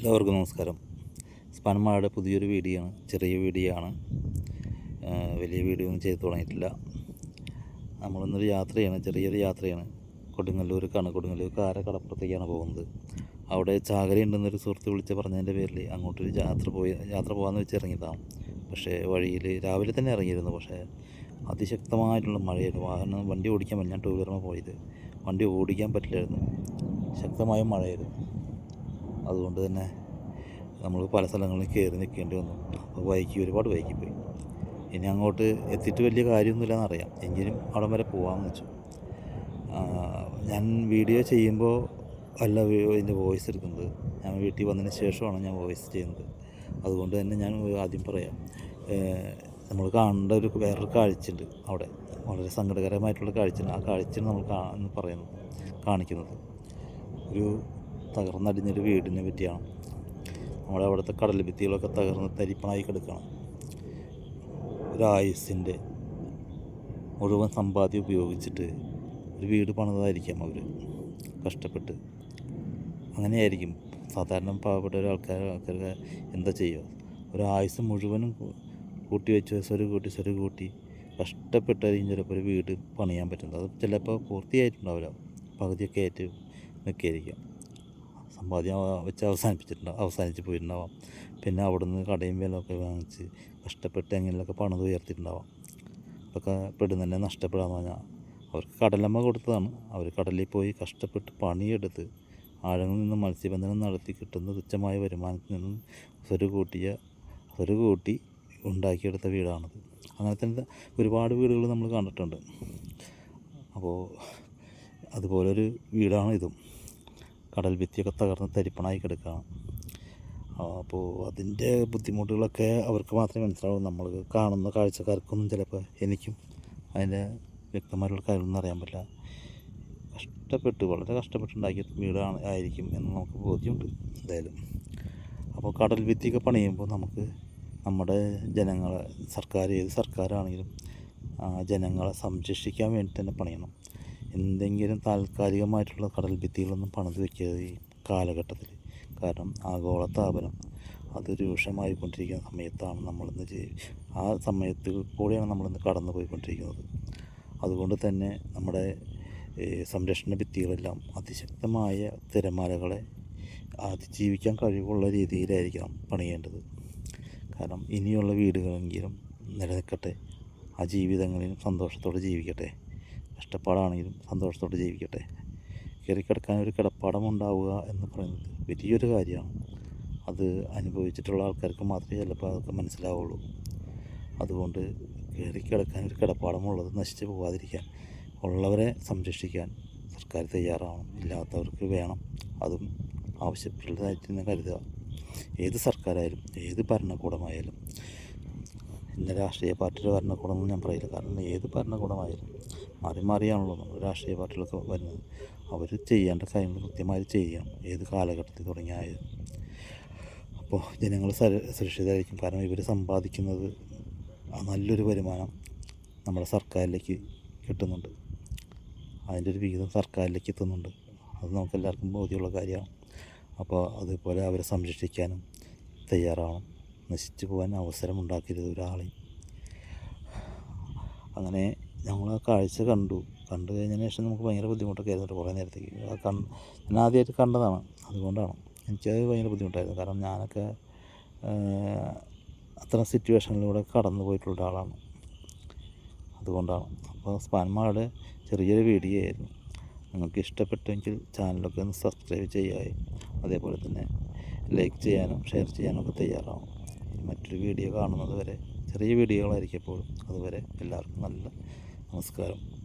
എല്ലാവർക്കും നമസ്കാരം. സ്പന്മാരുടെ പുതിയൊരു വീഡിയോ ആണ് ചെറിയ വീഡിയോ ആണ് വലിയ വീഡിയോ ഒന്നും ചെയ്തു തുടങ്ങിയിട്ടില്ല. നമ്മളിന്നൊരു യാത്രയാണ് ചെറിയൊരു യാത്രയാണ്. കൊടുങ്ങല്ലൂർക്കാണ്. കൊടുങ്ങല്ലൂർ കാര കടപ്പുറത്തേക്കാണ് പോകുന്നത്? അവിടെ ചാകര ഉണ്ടെന്നൊരു സുഹൃത്ത് വിളിച്ച് പറഞ്ഞതിന്റെ പേരിൽ അങ്ങോട്ടൊരു യാത്ര പോയി യാത്ര പോകാമെന്ന് വെച്ച് ഇറങ്ങിയതാണ്. പക്ഷേ വഴിയിൽ രാവിലെ തന്നെ ഇറങ്ങിയിരുന്നു. പക്ഷേ അതിശക്തമായിട്ടുള്ള മഴയായിരുന്നു. വാഹനം വണ്ടി ഓടിക്കാൻ പറ്റില്ല ഞാൻ ടൂ വീലറിന് പോയത്. വണ്ടി ഓടിക്കാൻ പറ്റില്ലായിരുന്നു. ശക്തമായ മഴയായിരുന്നു. അതുകൊണ്ട് തന്നെ നമ്മൾ പല സ്ഥലങ്ങളിൽ കയറി നിൽക്കേണ്ടി വന്നു. അപ്പോൾ വൈകി ഒരുപാട് വൈകി പോയി. ഇനി അങ്ങോട്ട് എത്തിയിട്ട് വലിയ കാര്യമൊന്നുമില്ലെന്ന് അറിയാം. എങ്കിലും അവിടം വരെ പോകാമെന്ന് വെച്ചു. ഞാൻ വീഡിയോ ചെയ്യുമ്പോൾ അല്ല ഇതിന്റെ വോയിസ് എടുക്കുന്നത്. ഞാൻ വീട്ടിൽ വന്നതിന് ശേഷമാണ് ഞാൻ വോയിസ് ചെയ്യുന്നത്. അതുകൊണ്ട് തന്നെ ഞാൻ ആദ്യം പറയാം. നമ്മൾ കാണേണ്ട ഒരു വേറൊരു കാഴ്ചയുണ്ട് അവിടെ. വളരെ സങ്കടകരമായിട്ടുള്ള കാഴ്ചയാണ് ആ കാഴ്ചയാണ് നമ്മൾ കാ എന്ന് പറയുന്നത് കാണിക്കുന്നത്. ഒരു തകർന്നടിഞ്ഞൊരു വീടിനെ പറ്റിയാണ്. നമ്മുടെ അവിടുത്തെ കടൽ ഭിത്തികളൊക്കെ തകർന്ന് തരിപ്പണായി കിടക്കണം. ഒരു ആയുസിന്റെ മുഴുവൻ സമ്പാദ്യം ഉപയോഗിച്ചിട്ട് ഒരു വീട് പണിതായിരിക്കാം അവർ കഷ്ടപ്പെട്ട്. അങ്ങനെയായിരിക്കും. സാധാരണ പാവപ്പെട്ട ഒരു ആൾക്കാർ ആൾക്കാർക്ക് എന്താ ചെയ്യുക? ഒരു ആയുസ് മുഴുവനും കൂട്ടി വെച്ച് സ്വരു കൂട്ടി സ്വരു കൂട്ടി കഷ്ടപ്പെട്ടായിരിക്കും ചിലപ്പോൾ ഒരു വീട് പണിയാൻ പറ്റുന്നത്. അത് ചിലപ്പോൾ പൂർത്തിയായിട്ടുണ്ടാവില്ല. പകുതിയൊക്കെ ആയിട്ട് നിൽക്കുകയായിരിക്കാം. സമ്പാദ്യം വെച്ച് അവസാനിപ്പിച്ചിട്ടുണ്ടാവും അവസാനിച്ച് പോയിട്ടുണ്ടാവാം. പിന്നെ അവിടുന്ന് കടയും വിലയൊക്കെ വാങ്ങിച്ച് കഷ്ടപ്പെട്ട് എങ്ങനെയൊക്കെ പണിത് ഉയർത്തിയിട്ടുണ്ടാവാം. അതൊക്കെ പെടുന്നതന്നെ നഷ്ടപ്പെടാന്ന് പറഞ്ഞാൽ അവർക്ക് കടലമ്മ കൊടുത്തതാണ്. അവർ കടലിൽ പോയി കഷ്ടപ്പെട്ട് പണിയെടുത്ത് ആഴങ്ങളിൽ നിന്ന് മത്സ്യബന്ധനം നടത്തി കിട്ടുന്ന തുച്ഛമായ വരുമാനത്തിൽ നിന്നും സ്വരു കൂട്ടിയ സ്വരു കൂട്ടി ഉണ്ടാക്കിയെടുത്ത വീടാണത്. അങ്ങനെ തന്നെ ഒരുപാട് വീടുകൾ നമ്മൾ കണ്ടിട്ടുണ്ട്. അപ്പോൾ അതുപോലൊരു വീടാണ് ഇതും. കടൽ ഭിത്തിയൊക്കെ തകർന്ന് തരിപ്പണായി കിടക്കുകയാണ്. അപ്പോൾ അതിന്റെ ബുദ്ധിമുട്ടുകളൊക്കെ അവർക്ക് മാത്രമേ മനസ്സിലാവൂ നമ്മൾ കാണുന്ന കാഴ്ചക്കാർക്കൊന്നും ചിലപ്പോൾ എനിക്കും അതിന്റെ വ്യക്തമായിട്ടുള്ള കാര്യമൊന്നും അറിയാൻ പറ്റില്ല. കഷ്ടപ്പെട്ട് വളരെ കഷ്ടപ്പെട്ടുണ്ടാക്കിയ വീടാണ് ആയിരിക്കും എന്ന് നമുക്ക് ബോധ്യമുണ്ട് എന്തായാലും. അപ്പോൾ കടൽ ഭിത്തിയൊക്കെ പണിയുമ്പോൾ നമുക്ക് നമ്മുടെ ജനങ്ങളെ സർക്കാർ ഏത് സർക്കാരാണെങ്കിലും ജനങ്ങളെ സംരക്ഷിക്കാൻ വേണ്ടി തന്നെ പണിയണം. എന്തെങ്കിലും താൽക്കാലികമായിട്ടുള്ള കടൽ ഭിത്തികളൊന്നും പണിത് വെക്കരുത് ഈ കാലഘട്ടത്തിൽ കാരണം ആഗോളതാപനം അത് രൂക്ഷമായിക്കൊണ്ടിരിക്കുന്ന സമയത്താണ് നമ്മളിന്ന് ആ സമയത്ത് കൂടിയാണ് നമ്മളിന്ന് കടന്നു പോയിക്കൊണ്ടിരിക്കുന്നത് അതുകൊണ്ട് തന്നെ നമ്മുടെ സംരക്ഷണ ഭിത്തികളെല്ലാം അതിശക്തമായ തിരമാലകളെ അതിജീവിക്കാൻ കഴിവുള്ള രീതിയിലായിരിക്കണം പണിയേണ്ടത്. കാരണം ഇനിയുള്ള വീടുകളെങ്കിലും നിലനിൽക്കട്ടെ. ആ ജീവിതങ്ങളിലും സന്തോഷത്തോടെ ജീവിക്കട്ടെ. കഷ്ടപ്പാടാണെങ്കിലും സന്തോഷത്തോടെ ജീവിക്കട്ടെ. കയറിക്കിടക്കാൻ ഒരു കിടപ്പാടം ഉണ്ടാവുക എന്ന് പറയുന്നത് വലിയൊരു കാര്യമാണ്. അത് അനുഭവിച്ചിട്ടുള്ള ആൾക്കാർക്ക് മാത്രമേ ചിലപ്പോൾ അതൊക്കെ മനസ്സിലാവുള്ളൂ. അതുകൊണ്ട് കയറിക്കിടക്കാൻ ഒരു കിടപ്പാടമുള്ളത് നശിച്ചു പോകാതിരിക്കാൻ ഉള്ളവരെ സംരക്ഷിക്കാൻ സർക്കാർ തയ്യാറാവണം. ഇല്ലാത്തവർക്ക് വേണം. അതും ആവശ്യപ്പെട്ടതായിട്ട് തന്നെ കരുതുക. ഏത് സർക്കാരായാലും ഏത് ഭരണകൂടമായാലും ഇന്ന രാഷ്ട്രീയ പാർട്ടിയുടെ ഭരണകൂടമൊന്നും ഞാൻ പറയില്ല. കാരണം ഏത് ഭരണകൂടമായാലും മാറി മാറിയാണല്ലോ നമ്മൾ രാഷ്ട്രീയ പാർട്ടികളൊക്കെ വരുന്നത്. അവർ ചെയ്യേണ്ട കാര്യങ്ങൾ കൃത്യമായി ചെയ്യാം ഏത് കാലഘട്ടത്തിൽ തുടങ്ങിയായത് അപ്പോൾ ജനങ്ങൾ സര- സുരക്ഷിതരായിരിക്കും. കാരണം ഇവർ സമ്പാദിക്കുന്നത് നല്ലൊരു വരുമാനം നമ്മുടെ സർക്കാരിലേക്ക് കിട്ടുന്നുണ്ട്. അതിന്റെ ഒരു വിഹിതം സർക്കാരിലേക്ക് എത്തുന്നുണ്ട്. അത് നമുക്ക് എല്ലാവർക്കും ബോധ്യമുള്ള കാര്യമാണ്. അപ്പോൾ അതുപോലെ അവരെ സംരക്ഷിക്കാനും തയ്യാറാവണം. നശിച്ചു പോകാൻ അവസരം ഉണ്ടാക്കരുത് ഒരാളെയും. അങ്ങനെ ഞങ്ങൾ ആ കാഴ്ച കണ്ടു. കണ്ടു കഴിഞ്ഞതിന് ശേഷം നമുക്ക് ഭയങ്കര ബുദ്ധിമുട്ടൊക്കെ ആയിരുന്നു കുറേ നേരത്തേക്ക്. ആ കണ്ട് ഞാൻ ആദ്യമായിട്ട് കണ്ടതാണ്. അതുകൊണ്ടാണ്. എനിക്കത് ഭയങ്കര ബുദ്ധിമുട്ടായിരുന്നു. കാരണം ഞാനൊക്കെ അത്തരം സിറ്റുവേഷനിലൂടെ കടന്നു പോയിട്ടുള്ള ഒരാളാണ്. അതുകൊണ്ടാണ്. അപ്പോൾ സ്പാൻമാരുടെ ചെറിയൊരു വീഡിയോ ആയിരുന്നു. നിങ്ങൾക്ക് ഇഷ്ടപ്പെട്ടെങ്കിൽ ചാനലൊക്കെ ഒന്ന് സബ്സ്ക്രൈബ് ചെയ്യുകയും അതേപോലെ തന്നെ ലൈക്ക് ചെയ്യാനും ഷെയർ ചെയ്യാനും ഒക്കെ തയ്യാറാവും. മറ്റൊരു വീഡിയോ കാണുന്നത് വരെ ചെറിയ വീഡിയോകളായിരിക്കും എപ്പോഴും. അതുവരെ എല്ലാവർക്കും നല്ല നമസ്കാരം.